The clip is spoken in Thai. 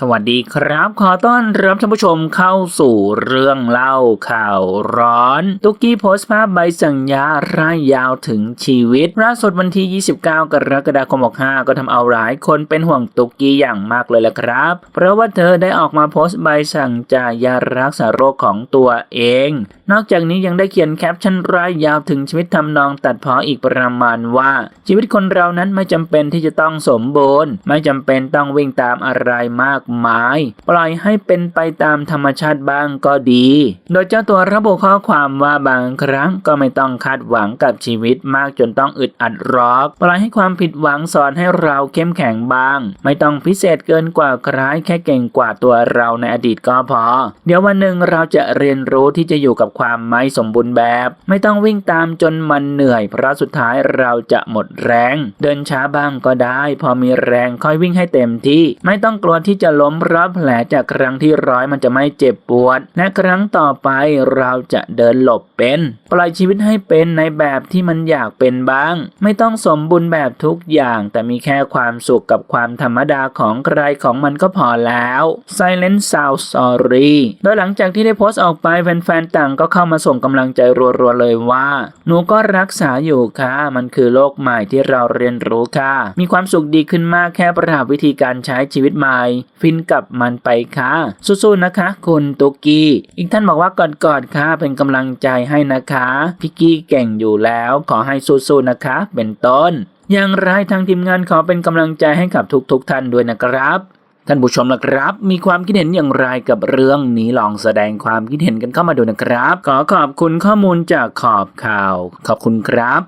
สวัสดีครับ ขอต้อนรับท่านผู้ชมเข้าสู่เรื่องเล่าข่าวร้อน ตุกกี้โพสต์ภาพใบสัญญาร่ายยาวถึงชีวิตล่าสุดวันที่ 29 กรกฎาคม 65 ก็ทำเอาหลายคนเป็นห่วงตุกกี้อย่างมากเลยละครับ เพราะว่าเธอได้ออกมาโพสต์ใบสั่งจ่ายยารักษาโรคของตัวเอง นอกจากนี้ยังได้เขียนแคปชั่นร่ายยาวถึงชีวิตทำนองตัดเพ้ออีกประมาณว่า ชีวิตคนเรานั้นไม่จำเป็นที่จะต้องสมบูรณ์ ไม่จำเป็นต้องวิ่งตามอะไรมากมายปล่อยให้เป็นไปตามธรรมชาติบ้างก็ดี โดยเจ้าตัวระบุข้อความว่าบางครั้งก็ไม่ต้องคาดหวังกับชีวิตมากจนต้องอึดอัดรอกปล่อยให้ความผิดหวังสอนให้เราเข้มแข็งบ้าง ไม่ต้องพิเศษเกินกว่าใครแค่เก่งกว่าตัวเราในอดีตก็พอ เดี๋ยววันหนึ่งเราจะเรียนรู้ที่จะอยู่กับความไม่สมบูรณ์แบบ ไม่ต้องวิ่งตามจนมันเหนื่อย เพราะสุดท้ายเราจะหมดแรง เดินช้าบ้างก็ได้ พอมีแรงค่อยวิ่งให้เต็มที่ ไม่ต้องกลัวที่จะะล้มราะแผลจากครั้งที่ร้อยมันจะไม่เจ็บปวด และครั้งต่อไปเราจะเดินหลบเป็น ปล่อยชีวิตให้เป็นในแบบที่มันอยากเป็นบ้าง ไม่ต้องสมบูรณ์แบบทุกอย่างแต่มีแค่ความสุขกับความธรรมดาของใครของมันก็พอแล้ว Silent Sound Story โดยหลังจากที่ได้โพสต์ออกไปแฟนๆต่างก็เข้ามาส่งกำลังใจรัวๆเลยว่า หนูก็รักษาอยู่ค่ะ มันคือโลกใหม่ที่เราเรียนรู้ค่ะ มีความสุขดีขึ้นมากแค่ปรับวิธีการใช้ชีวิตใหม่ฟินกับมันไปค่ะ สู้ๆนะคะ คุณตุกกี้ อีกท่านบอกว่ากอดๆค่ะเป็นกำลังใจให้นะคะพี่กี้เก่งอยู่แล้วขอให้สู้ๆนะคะ เป็นต้น อย่างไรทางทีมงานขอเป็นกำลังใจให้กับทุกๆท่านด้วยนะครับท่านผู้ชมนะครับ มีความคิดเห็นอย่างไรกับเรื่องนี้ลองแสดงความคิดเห็นกันเข้ามาดูนะครับ ขอขอบคุณข้อมูลจากขอบข่าว ขอบคุณครับ